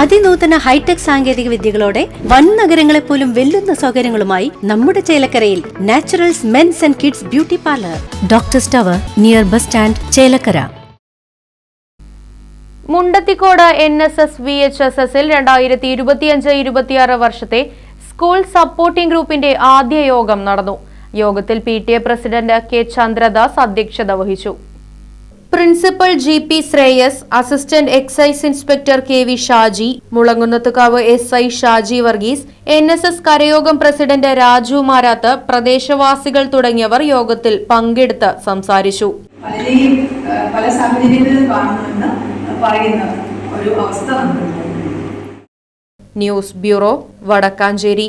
അതിനൂതന hi tech സാങ്കേതിക വിദ്യകളോടെ വൻ നഗരങ്ങളെ പോലും വെല്ലുന്ന സൗകര്യങ്ങളുമായി നമ്മുടെ ചേലക്കരയിൽ Naturals men's and kids beauty parlour. Doctor tower near bus stand Chelakkara. Mundathikode N S S V H S എസിൽ രണ്ടായിരത്തി ഇരുപത്തിയഞ്ച് ഇരുപത്തിയാറ് വർഷത്തെ സ്കൂൾ സപ്പോർട്ടിംഗ് ഗ്രൂപ്പിന്റെ ആദ്യ യോഗം നടന്നു. യോഗത്തിൽ P T A president K Chandradas അധ്യക്ഷത വഹിച്ചു. Principal G P Sreyas assistant excise inspector K V Shaji Mulangunnathukavu S I Shaji Varghese N S S കരയോഗം president Raju Marath പ്രദേശവാസികൾ തുടങ്ങിയവർ യോഗത്തിൽ പങ്കെടുത്ത് സംസാരിച്ചു. പല സാഹചര്യങ്ങളിൽ കാണുന്നുവെന്ന് പറയുന്ന ഒരു അവസ്ഥ ന്യൂസ് ബ്യൂറോ വടക്കാഞ്ചേരി.